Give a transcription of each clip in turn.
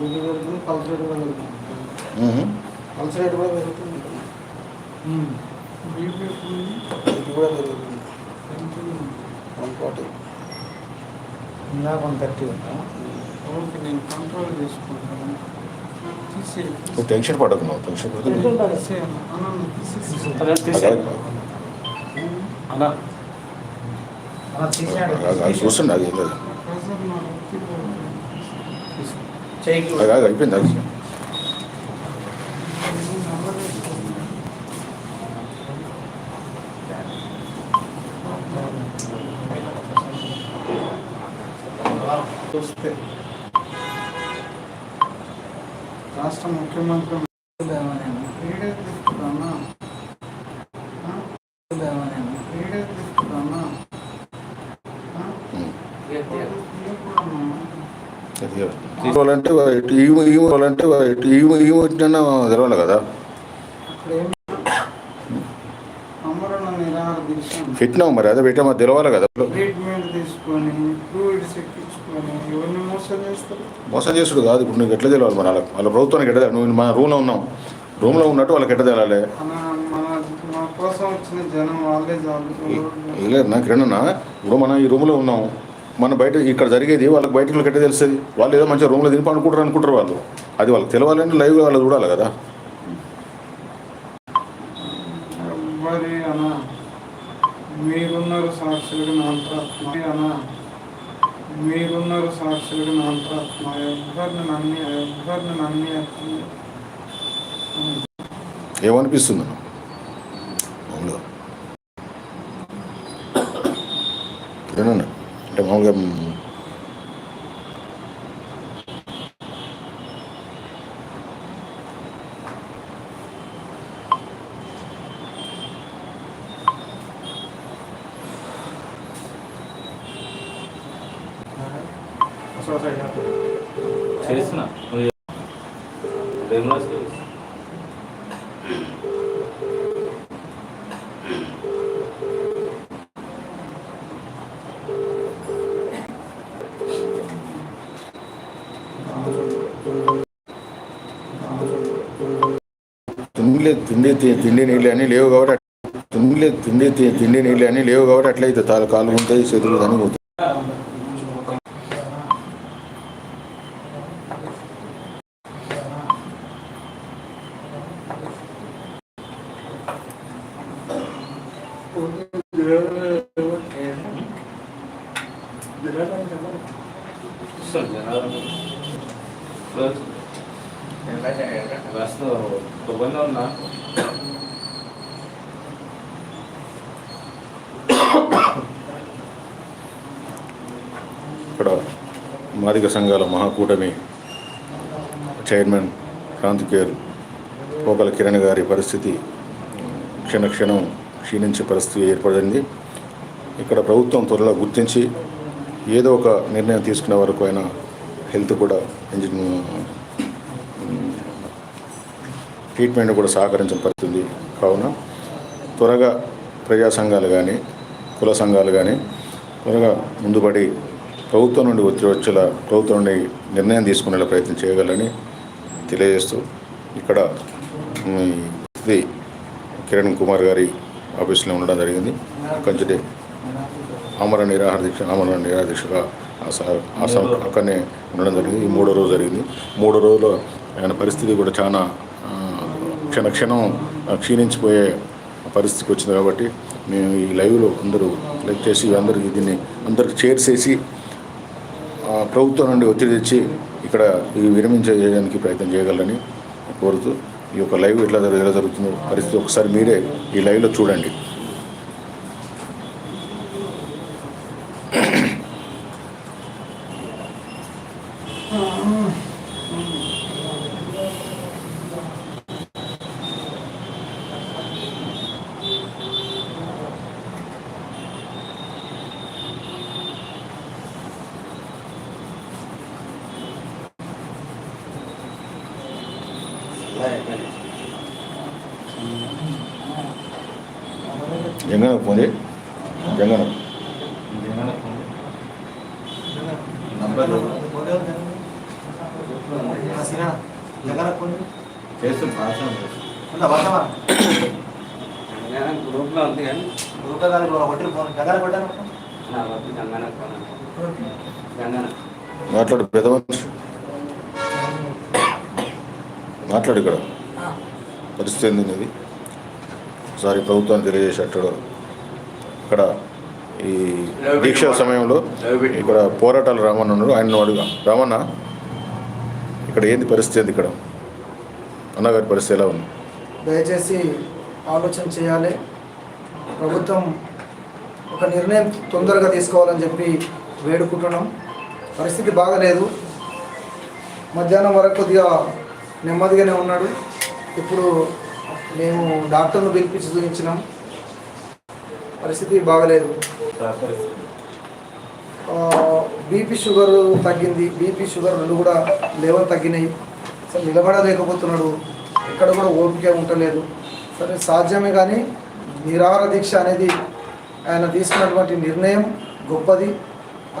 గుడ్డు పెరుగుతుంది pulse rate కూడా పెరుగుతుంది. మ్మ్. పల్స్ రేట్ కూడా పెరుగుతుంది. బీపీ ఇది కూడా పెరుగుతుంది. One forty. వన్ థర్టీ ఉందా? ఓకే నేను కంట్రోల్ చేసుకుంటాను. టెన్షన్ పడకు టెన్షన్ పడకు తీసేయను అన్న తీసేసి అన్నా అలా. అది- చూస్తుండే అది లేదు అది అయిపోయింది అది. వస్తే రాష్ట్ర ముఖ్యమంత్రి తీసుకోవాలంటే ఈమె ఈమె ఈమె ఈమె వచ్చినా తెలవాలి కదా. పెట్టినావు మరి అదే పెట్టా మరి తెలవాలి కదా. మోసం చేసుడు కాదు ఇప్పుడు నీకు ఎట్లా తెలియాలి మన వాళ్ళ ప్రభుత్వానికి ఎట్లా? నువ్వు మన రూమ్లో ఉన్నావు. రూమ్లో ఉన్నట్టు వాళ్ళకి ఎట్లా తెలాలి లేదు నాకు రెండన్నా ఇప్పుడు మనం ఈ రూమ్లో ఉన్నాం. మన బయట ఇక్కడ జరిగేది వాళ్ళకి బయట వాళ్ళకి ఎట్లా తెలుస్తుంది? వాళ్ళు ఏదో మంచిగా రూమ్లో తిని అనుకుంటారు అనుకుంటారు వాళ్ళు. అది వాళ్ళకి తెలవాలంటే లైవ్గా వాళ్ళు చూడాలి కదా. మీరున్నారు సాక్షులుగా నా అంతరాత్మ. అన్న మీరున్నారు సాక్షులుగా నా అంతరాత్మ. ఎవరిని నమ్మి ఎవరిని నమ్మి ఏమనిపిస్తుంది నాకు? మామూలుగా. ఏనన్నా అంటే మామూలుగా మ్, చేస్తున్నా రెగ్యులర్ తిండి తిండి తిండి నీళ్ళు అని లేవు కాబట్టి తిండి తిండి తిండి నీళ్ళు అని లేవు కాబట్టి అట్లయితే తాలు కాలు ఉంటాయి చేతులు కానీ పోతాయి రాష్ట్ర ఇబ్బంది ఉన్నా ఇక్కడ మాదిక సంఘాల మహాకూటమి చైర్మన్ క్రాంతికేర్ పోకల కిరణ్ గారి పరిస్థితి క్షణక్షణం క్షీణించే పరిస్థితి ఏర్పడింది. ఇక్కడ ప్రభుత్వం త్వరలో గుర్తించి ఏదో ఒక నిర్ణయం తీసుకునే వరకు అయినా హెల్త్ కూడా ట్రీట్మెంట్ కూడా సహకరించిన పరిస్థితి కావున త్వరగా ప్రజా సంఘాలు కానీ కుల సంఘాలు కానీ త్వరగా ముందుపడి ప్రభుత్వం నుండి ఒత్తిడి వచ్చేలా ప్రభుత్వం నుండి నిర్ణయం తీసుకునేలా ప్రయత్నం చేయగలని తెలియజేస్తూ ఇక్కడ ఇది కిరణ్ కుమార్ గారి ఆఫీస్లో ఉండడం జరిగింది. కంచెటి ఆమరణ నిరాహార దీక్ష ఆమరణ నిరాహార దీక్షగా ఆ స- ఆ స- అక్కడనే ఉండడం జరిగింది. ఈ మూడో రోజు జరిగింది. మూడో రోజులో ఆయన పరిస్థితి కూడా చాలా క్షణ క్షణం క్షీణించిపోయే పరిస్థితికి వచ్చింది కాబట్టి మేము ఈ లైవ్లో అందరూ లైక్ చేసి అందరికి దీన్ని అందరికి చేర్చేసి ఆ, ప్రభుత్వం నుండి ఒత్తిడి తెచ్చి ఇక్కడ ఇది విరమించేయడానికి ప్రయత్నం చేయగలని కోరుతూ ఈ యొక్క లైవ్ ఎట్లా ఎలా జరుగుతుందో పరిస్థితి ఒకసారి మీరే ఈ లైవ్లో చూడండి. గ్రూప్లో ఉంది కానీ. నా వద్దు గంగన గంగన మాట్లాడు పెద్ద మనిషి. మాట్లాడు ఇక్కడ. పరిస్థితి ఏంది ఒకసారి ప్రభుత్వాన్ని తెలియజేసేటప్పుడు ఇక్కడ ఈ దీక్ష సమయంలో ఇక్కడ పోరాటాలు రామన్న ఉన్నారు ఆయన అడుగు రామన్న ఇక్కడ ఏంది పరిస్థితి ఏంది ఇక్కడ? అన్నగారి పరిస్థితి ఎలా ఉంది? దయచేసి ఆలోచన చేయాలి. ప్రభుత్వం ఒక నిర్ణయం తొందరగా తీసుకోవాలని చెప్పి వేడుకుంటున్నాం. పరిస్థితి బాగలేదు. మధ్యాహ్నం వరకు కొద్దిగా నెమ్మదిగానే ఉన్నాడు. ఇప్పుడు మేము డాక్టర్ను పిలిపించి చూపించినాం. పరిస్థితి బాగలేదు. బీపీ షుగర్ తగ్గింది. బీపీ షుగర్ రెండు కూడా లెవెల్ తగ్గినాయి. అసలు నిలబడలేకపోతున్నాడు. ఎక్కడ కూడా ఓపిక ఉండలేదు. సరే సాధ్యమే కానీ నిరాహార దీక్ష అనేది ఆయన తీసుకున్నటువంటి నిర్ణయం గొప్పది.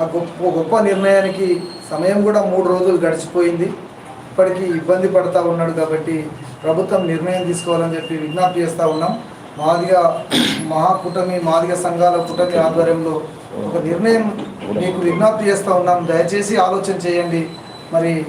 ఆ గొప్ప గొప్ప నిర్ణయానికి సమయం కూడా మూడు రోజులు గడిచిపోయింది. ఇప్పటికీ ఇబ్బంది పడతా ఉన్నాడు కాబట్టి ప్రభుత్వం నిర్ణయం తీసుకోవాలని చెప్పి విజ్ఞప్తి చేస్తూ ఉన్నాం. మాదిగ మహాకూటమి మాదిగ సంఘాల కూటమి ఆధ్వర్యంలో ఒక నిర్ణయం మీకు విజ్ఞప్తి చేస్తూ ఉన్నాం. దయచేసి ఆలోచన చేయండి. మరి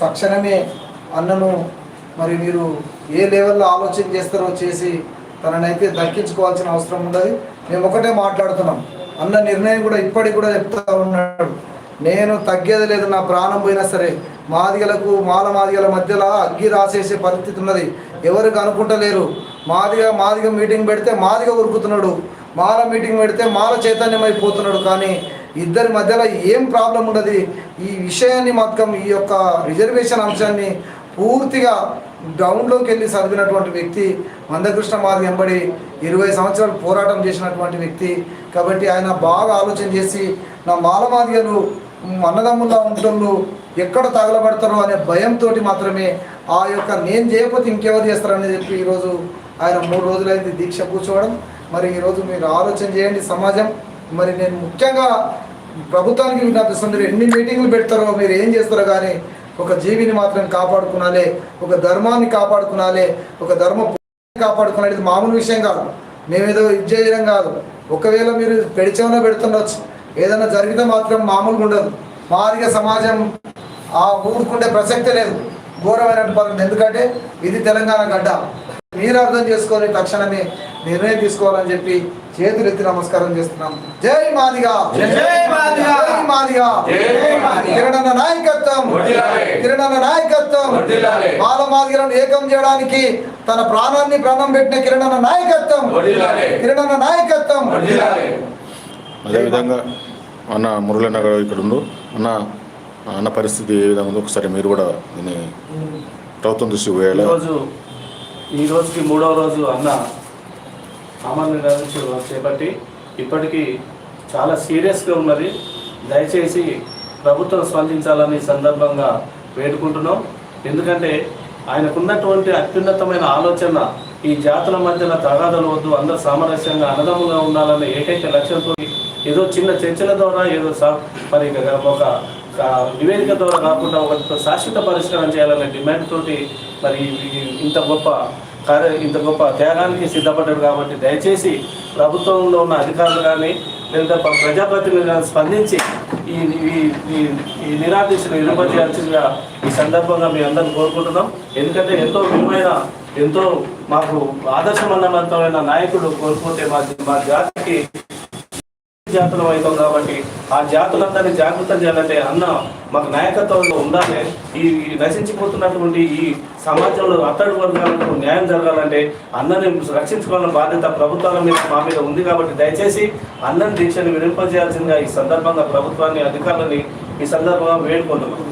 తక్షణమే అన్నను మరి మీరు ఏ లెవెల్లో ఆలోచన చేస్తారో చేసి తననైతే దక్కించుకోవాల్సిన అవసరం ఉండదు. మేము ఒకటే మాట్లాడుతున్నాం. అన్న నిర్ణయం కూడా ఇప్పటికి కూడా చెప్తా ఉన్నాడు. నేను తగ్గేది లేదు నా ప్రాణం పోయినా సరే. మాదిగలకు మాల మాదిగల మధ్యలో అగ్గి రాసేసే పరిస్థితి ఉన్నది. ఎవరికి అనుకుంటలేరు. మాదిగ మాదిగ మీటింగ్ పెడితే మాదిగ ఉరుకుతున్నాడు. మాల మీటింగ్ పెడితే మాల చైతన్యమైపోతున్నాడు. కానీ ఇద్దరి మధ్యలో ఏం ప్రాబ్లం ఉండదు. ఈ విషయాన్ని మాత్రం ఈ యొక్క రిజర్వేషన్ అంశాన్ని పూర్తిగా గ్రౌండ్లోకి వెళ్ళి చదివినటువంటి వ్యక్తి మందకృష్ణ మాది వెంబడి ఇరవై సంవత్సరాలు పోరాటం చేసినటువంటి వ్యక్తి. కాబట్టి ఆయన బాగా ఆలోచన చేసి నా మాలమాదిగలు అన్నదమ్ముల్లా ఉంటుళ్ళు ఎక్కడ తగలబడతారో అనే భయంతో మాత్రమే ఆ యొక్క నేను చేయకపోతే ఇంకెవరు చేస్తారని చెప్పి ఈరోజు ఆయన మూడు రోజులైంది దీక్ష కూర్చోవడం. మరి ఈరోజు మీరు ఆలోచన చేయండి సమాజం. మరి నేను ముఖ్యంగా ప్రభుత్వానికి విజ్ఞాపిస్తుంది మీరు ఎన్ని మీటింగ్లు పెడతారో మీరు ఏం చేస్తారో కానీ ఒక జీవిని మాత్రం కాపాడుకునాలే ఒక ధర్మాన్ని కాపాడుకునాలే ఒక ధర్మ కాపాడుకునేది ఇది మామూలు విషయం కాదు. మేమేదో ఇది చేయడం కాదు. ఒకవేళ మీరు పెడిచేమలో పెడుతుండొచ్చు. ఏదైనా జరిగితే మాత్రం మామూలుగా ఉండదు. మాదిగ సమాజం ఆ ఊరుకుండే ప్రసక్తే లేదు. ఘోరమైన పరిస్థితి. ఎందుకంటే ఇది తెలంగాణ గడ్డ. మీరు అర్థం చేసుకొని తక్షణమే నిర్ణయం తీసుకోవాలని చెప్పి చేతులు ఎత్తి నమస్కారం చేస్తున్నాం జై మాదిగా జై మాదిగా! జై మాదిగా జై మాదిగా! కిరణన్న నాయకత్వం! కిరణన్న నాయకత్వం! మాల మాదిగలను ఏకం చేయడానికి తన ప్రాణాన్ని ప్రాణం పెట్టిన కిరణన్న నాయకత్వం! కిరణన్న నాయకత్వం! అదేవిధంగా అన్న మురళన్న గారు ఇక్కడ ఉండు అన్న అన్న పరిస్థితి ఏ విధంగా ఉందో ఒకసారి మీరు కూడా దీన్ని ప్రభుత్వం దృష్టికి పోయాలి ఈరోజు ఈ రోజుకి మూడవ రోజు అన్న సామాన్య నుంచి చేపట్టి ఇప్పటికీ చాలా సీరియస్గా ఉన్నది. దయచేసి ప్రభుత్వం స్పందించాలని సందర్భంగా వేడుకుంటున్నాం. ఎందుకంటే ఆయనకున్నటువంటి అత్యున్నతమైన ఆలోచన ఈ జాతుల మధ్యన తగాదలు వద్దు అందరూ సామరస్యంగా అన్నదమ్ముగా ఉండాలనే ఏకైక లక్ష్యంతో ఏదో చిన్న చర్చల ద్వారా ఏదో సా మరి ఒక నివేదిక ద్వారా కాకుండా ఒక శాశ్వత పరిష్కారం చేయాలనే డిమాండ్ తోటి మరి ఇంత గొప్ప కార్య ఇంత గొప్ప త్యాగానికి సిద్ధపడ్డాడు కాబట్టి దయచేసి ప్రభుత్వంలో ఉన్న అధికారులు కానీ లేదా ప్రజాప్రతినిధులు కానీ స్పందించి ఈ ఈ- నిరాదేశం ఈ నిరాదీక్షను ఈ సందర్భంగా మీ అందరిని కోరుకుంటున్నాం. ఎందుకంటే ఎంతో విలువైన ఎంతో మాకు ఆదర్శవంతమైన నాయకుడు కోల్పోతే మా మా జాతికి జాతులం అవుతాం కాబట్టి ఆ జాతులందరినీ జాగృతం చేయాలంటే అన్న మాకు నాయకత్వంలో ఉండాలి. ఈ నశించిపోతున్నటువంటి ఈ సమాజంలో అట్టడి వర్గాలకు న్యాయం జరగాలంటే అన్నని రక్షించుకోవాలన్న బాధ్యత ప్రభుత్వాల మీద మా మీద ఉంది కాబట్టి దయచేసి అన్నని దీక్షని వినింపజేయాల్సిందిగా ఈ సందర్భంగా ప్రభుత్వాన్ని అధికారులని ఈ సందర్భంగా వేడుకుంటున్నాం.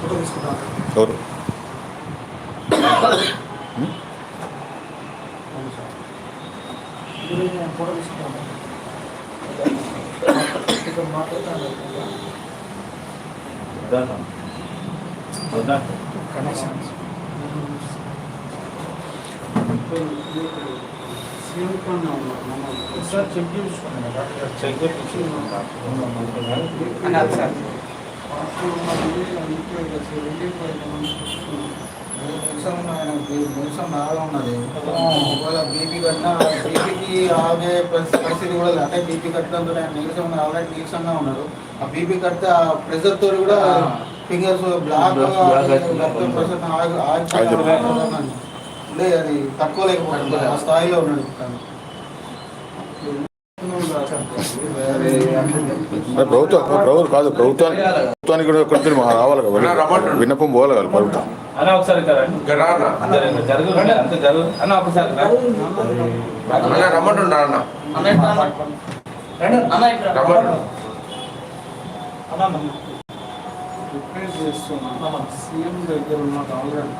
ఫోటో తీసుకుంటాం ఎవరు ఫోటో తీసుకుంటాం ఇక్కడ మాట్లాడుతాను వద్దంటాం. వద్దంటాం. కనెక్షన్స్ సీఎం పైన ఉన్నారు నమ్మకం. సార్ చెక్ చేయించుకోండి డాక్టర్ చెక్ చేయించుకున్నాం అన్న సార్ బాగా ఉన్నది. ఒకవేళ బీపీ కట్టినా బీపీకి ఆగే పరిస్థితి పరిస్థితి కూడా అంటే బీపీ కట్టడంతో ఆయన నీరసం ఆల్రెడీ నీరసంగా ఉన్నాడు ఆ బీపీ కడితే ఆ ప్రెషర్ తోటి కూడా ఫింగర్స్ బ్లాక్ అది తట్టుకోలేకపోతుంది ఆ స్థాయిలో ఉన్నాడు. ప్రభుత్వం ప్రభుత్వం కాదు ప్రభుత్వానికి ప్రభుత్వానికి కూడా కొంచెం రావాలి కదా. విన్నపం పోవాలి కదా ప్రభుత్వం. అన్న ఒకసారి ఇక్కడ రండి. జరగండి, జరగండి, అంత జరుగు అన్న ఒకసారి రా. రమ్మంటుండ అన్న రిక్వెస్ట్ చేస్తున్నాం సీఎం దగ్గర ఉన్న ఆల్రెడీ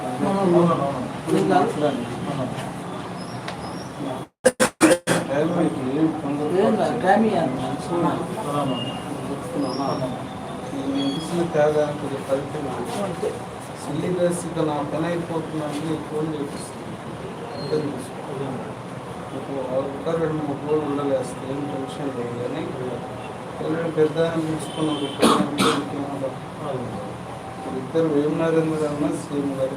ఏం ఫలితం సీరియస్ ఇక నా పని అయిపోతుందని ఫోన్ చేపిస్తుంది ఒక రెండు మూడు రోజులు ఉండలేస్తే ఏం టెన్షన్ లేదు కానీ పిల్లలు పెద్ద ఇంకేమో ఇద్దరు వేమ నరేంద్ర అన్న సీఎం గారు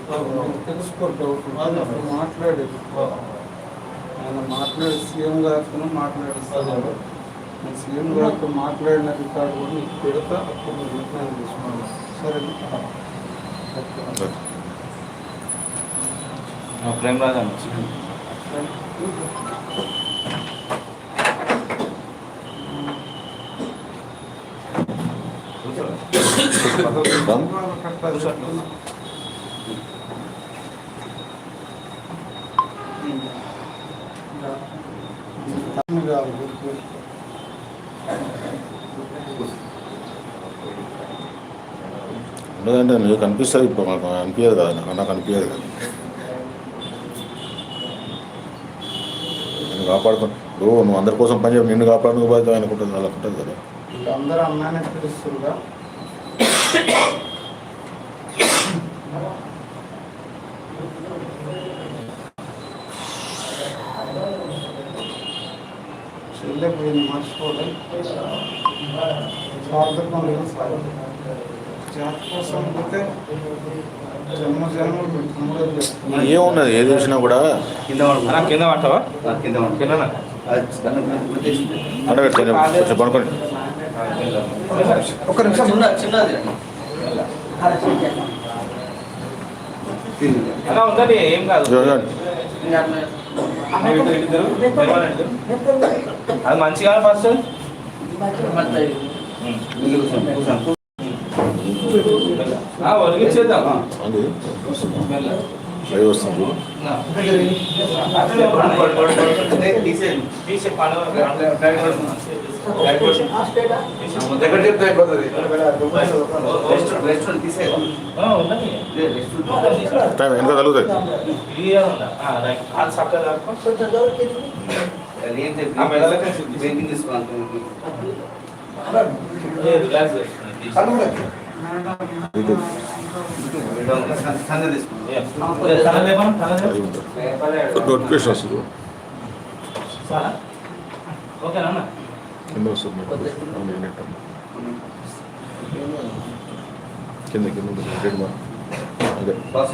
తెలుసుకోరు డౌట్ అప్పుడు మాట్లాడేది ఆయన మాట్లాడి సీఎం గారితో మాట్లాడిస్తారు నేను సీఎం గారితో మాట్లాడిన రికార్డు కూడా నీకు పెడతా అప్పుడు నిర్ణయం తీసుకున్నాను సరే. 아, 그램라자 먹지. 난? ఉండదంటే నీకు కనిపిస్తుంది ఇప్పుడు మనకు అనిపించదు కదా నాకు నాకు అనిపించదు కదా. నేను కాపాడుకో. ఓ నువ్వు అందరి కోసం పని చెప్పి నిన్ను కాపాడుకు బాధ్యత అనుకుంటుంది అలా ఉంటుంది కదా. అందరూ అమ్మాయిని పిలుస్తుందా చెల్లెపోయింది మర్చిపోలే. స్వార్థకం లేదు స్వాగతం ఏమున్నది? ఏది చూసినా కూడా? కింద కింద పట్టవా కింద. కింద కొంచెం పడుకోండి. ఒక్క నిమిషం చిన్న చిన్నది. ఉందండి ఏం కాదు. అది మంచిగా ఫస్ట్ దగ్గర చెప్తే అయిపోతుంది రెస్ట్ రెస్ట్ తీసేయండి. ఉందండి లే, రెస్ట్ తీసేయండి. టైం బ్రేకింగ్ తీసుకోవాలి రిలాక్స్ నోటిఫికేషన్ వస్తుంది ఓకేనా కింద వస్తుంది కింద కింద అదే పాస్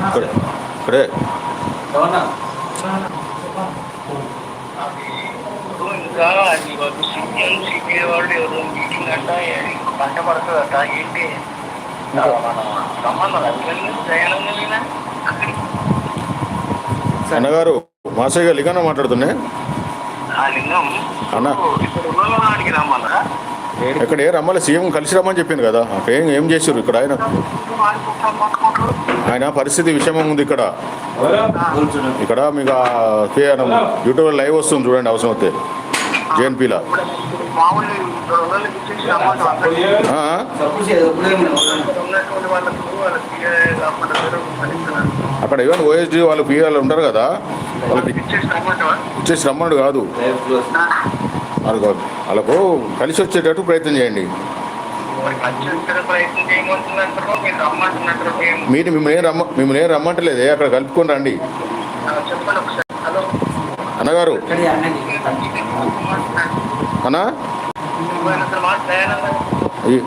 ఇక్కడే ఇక్కడే అవునా ఇంకా నీకు సిపిఎం సిపిఐ వాళ్ళు ఎవరు మీటింగ్ అంట పంట పడుతుందట ఏంటి మన సంబంధం దయానందనీనా అన్నగారు మాసయ్య గారు లిఖాన మాట్లాడుతున్నా లింగం? అన్న. ఇప్పుడు రమ్మన్నా? ఇక్కడ ఏ రమ్మలే సీఎం కలిసి రమ్మని చెప్పింది కదా. అక్కడ ఏం ఏం చేసారు ఇక్కడ ఆయన? ఆయన పరిస్థితి విషమం ఉంది ఇక్కడ. ఇక్కడ మీకు యూట్యూబ్లో లైవ్ వస్తుంది చూడండి అవసరం వస్తే. జేఎన్పీలా. అక్కడ ఈవెన్ ఓఎస్డీ వాళ్ళు పిఆర్లు ఉంటారు కదా వాళ్ళకి ఇచ్చేసి రమ్మడు కాదు. వాళ్ళకు వాళ్ళకు కలిసి వచ్చేటట్టు ప్రయత్నం చేయండి. మరి మిమ్మల్ని ఏం రమ్మ మిమ్మల్ని ఏం రమ్మంటలేదే అక్కడ కలుపుకొని రండి. అన్నగారు. అన్నా నువ్వు మాట దయానంద ఈ-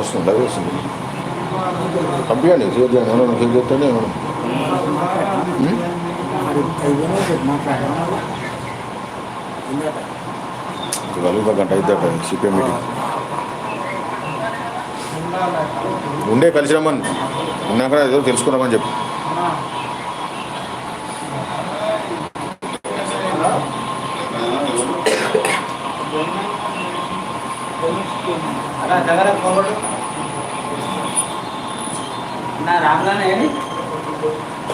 వస్తుంది లైవ్ వస్తుంది పంపించండి షేర్ చేయండి ఏమన్నా షేర్ చేస్తేనే ఏమన్నా గంట అయిద్దాక సిపిఎం మీటింగ్. ఉండే కలిసి రమ్మని ఉన్నాక ఏదో తెలుసుకున్నామని చెప్పి. రాగానే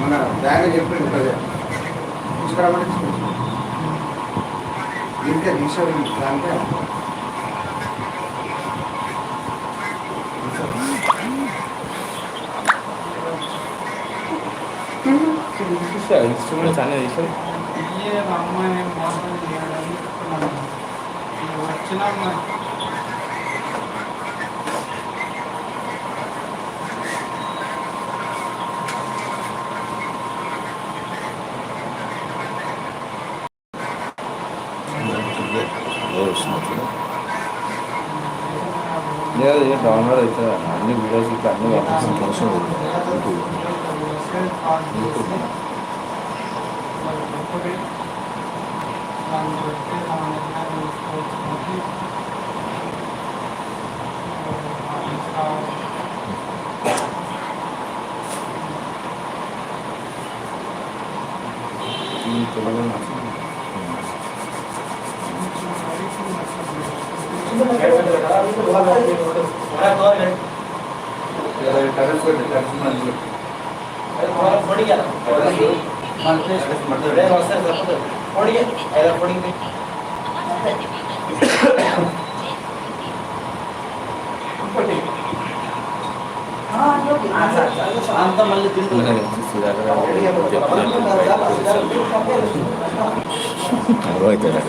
మన బ్యాగ్ చెప్పాడు కదా తీసుకురామని ఇంకా తీసుకోండి అంటే ఇన్స్ట్రుమెంట్స్ అనేది తీసాం అమ్మాయి మాత్రం చేయడానికి వచ్చిన అమ్మాయి డౌన్లోడ్ అవుతుంది అన్ని వీడియోస్ ఇట్లా అన్ని పంపిస్తుంది దాన్ని బట్టి ಅಂತ ಮಲ್ಲಿ ತಿಂದು ಹೋಯ್ತಾರೆ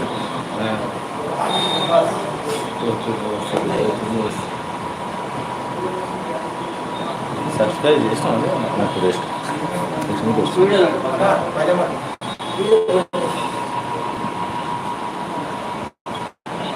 సబ్స్క్రైబ్ చేసిన నాకు రెస్ట్